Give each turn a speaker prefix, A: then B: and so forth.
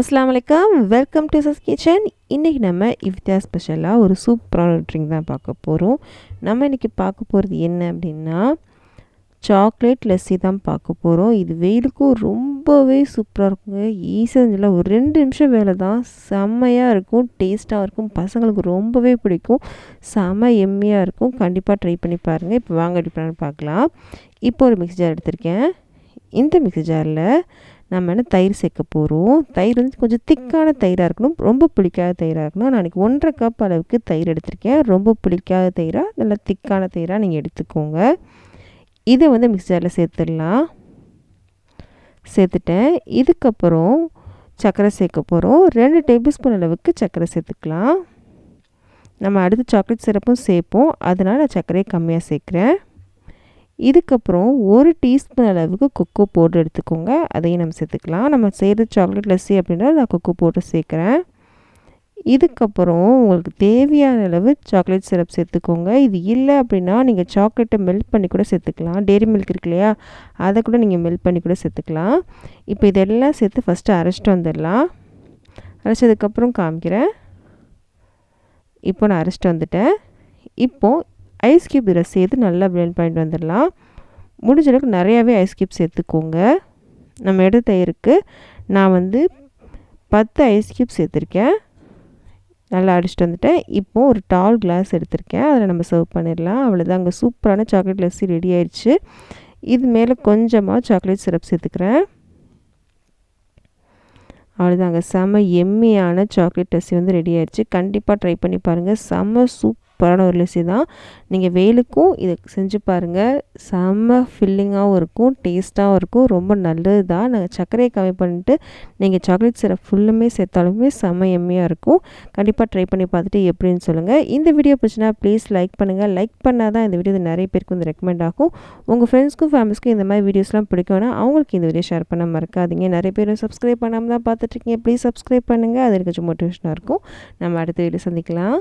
A: அஸ்லாம் வலைக்கம் welcome to சஸ் kitchen இன்றைக்கி நம்ம இஃப்தியா ஸ்பெஷலாக ஒரு சூப்பரான ட்ரிங்க் தான் பார்க்க போகிறோம் நம்ம இன்றைக்கி பார்க்க போகிறது என்ன அப்படின்னா சாக்லேட் லஸ்ஸி தான் பார்க்க போகிறோம் இது வெயிலுக்கும் ரொம்பவே சூப்பராக இருக்குங்க. ஈஸியாக இல்லை ஒரு ரெண்டு நிமிஷம் வேலை தான். செம்மையாக இருக்கும். டேஸ்ட்டாக இருக்கும். பசங்களுக்கு ரொம்பவே பிடிக்கும். செம்ம எம்மியாக இருக்கும். கண்டிப்பாக ட்ரை பண்ணி பாருங்கள் இப்போ வாங்க அடிப்பான்னு பார்க்கலாம். இப்போ ஒரு மிக்ஸி ஜார் எடுத்திருக்கேன். இந்த மிக்ஸி ஜாரில் நம்ம என்ன தயிர் சேர்க்க போகிறோம் தயிர் வந்து கொஞ்சம் திக்கான தயிராக இருக்கணும். ரொம்ப புளிக்காத தயிராக இருக்கணும். நான் அன்றைக்கி ஒன்றரை கப் அளவுக்கு தயிர் எடுத்திருக்கேன். ரொம்ப புளிக்காத தயிராக நல்லா திக்கான தயிராக நீங்கள் எடுத்துக்கோங்க. இதை வந்து மிக்சரில் சேர்த்துடலாம். சேர்த்துட்டேன். இதுக்கப்புறம் சர்க்கரை சேர்க்க போகிறோம் ரெண்டு டேபிள் ஸ்பூன் அளவுக்கு சர்க்கரை சேர்த்துக்கலாம். நம்ம அடுத்து சாக்லேட் சிரப்பும் சேர்ப்போம். அதனால் நான் சர்க்கரையை கம்மியாக சேர்க்குறேன். இதுக்கப்புறம் ஒரு டீஸ்பூன் அளவுக்கு கொக்கோ பவுடர் எடுத்துக்கோங்க. அதையும் நம்ம சேர்த்துக்கலாம். நம்ம செய்கிறது சாக்லேட் லஸ்ஸி அப்படின்னா நான் கொக்கோ பவுடர் சேர்க்குறேன். இதுக்கப்புறம் உங்களுக்கு தேவையான அளவு சாக்லேட் சிரப் சேர்த்துக்கோங்க. இது இல்லை அப்படின்னா நீங்கள் சாக்லேட்டை மெல்ட் பண்ணி கூட சேர்த்துக்கலாம். டெய்ரி மில்க் இருக்கு இல்லையா? அதை கூட நீங்கள் மெல்ட் பண்ணி கூட சேர்த்துக்கலாம். இப்போ இதெல்லாம் சேர்த்து ஃபஸ்ட்டு அரைச்சிட்டு வந்துடலாம். அரைச்சதுக்கப்புறம் காமிக்கிறேன். இப்போ நான் அரைச்சிட்டு வந்துட்டேன். இப்போது ஐஸ் க்யூப் இதில் சேர்த்து நல்லா பிளெண்ட் பண்ணிட்டு வந்துடலாம். முடிஞ்ச அளவுக்கு நிறையாவே ஐஸ் கியூப் சேர்த்துக்கோங்க. நம்ம எடுத்த தயிருக்கு நான் வந்து பத்து ஐஸ் கியூப் சேர்த்துருக்கேன். நல்லா அடிச்சுட்டு வந்துட்டேன். இப்போது ஒரு டால் கிளாஸ் எடுத்திருக்கேன். அதில் நம்ம சர்வ் பண்ணிடலாம். அவ்வளோதான் அங்கே சூப்பரான சாக்லேட் லஸ்ஸி ரெடி ஆயிடுச்சு இது மேலே கொஞ்சமாக சாக்லேட் சிரப் சேர்த்துக்கிறேன். அவ்வளோதாங்க செம்ம எம்மியான சாக்லேட் லஸ்ஸி வந்து ரெடி ஆயிடுச்சு கண்டிப்பாக ட்ரை பண்ணி பாருங்கள் செம்ம சூப் சூப்பரான ஒரு லெசி தான். நீங்கள் வெயிலுக்கும் இதை செஞ்சு பாருங்கள் செம்ம ஃபில்லிங்காகவும் இருக்கும் டேஸ்ட்டாகவும் இருக்கும் ரொம்ப நல்லது தான். நாங்கள் சர்க்கரையை கம்மி பண்ணிட்டு நீங்கள் சாக்லேட் சிரப் ஃபுல்லுமே சேர்த்தாலுமே செம்ம எம்மையாக இருக்கும். கண்டிப்பாக ட்ரை பண்ணி பார்த்துட்டு எப்படின்னு சொல்லுங்கள் இந்த வீடியோ பிடிச்சினா ப்ளீஸ் லைக் பண்ணுங்கள் லைக் பண்ணால் தான் இந்த வீடியோ நிறைய பேருக்கு வந்து ரெக்கமெண்ட் ஆகும். உங்கள் ஃப்ரெண்ட்ஸ்க்கும் ஃபேமிலிஸ்க்கும் இந்த மாதிரி வீடியோஸ்லாம் பிடிக்கும்னா அவங்களுக்கு இந்த வீடியோ ஷேர் பண்ண மறக்காதீங்க. நிறைய பேரும் சப்ஸ்கிரைப் பண்ணாமல் தான் பார்த்துட்ருக்கீங்க ப்ளீஸ் சப்ஸ்கிரைப் பண்ணுங்கள் அது எனக்கு கொஞ்சம் மோட்டிவேஷனாக இருக்கும். நம்ம அடுத்த வீடியோ சந்திக்கலாம்.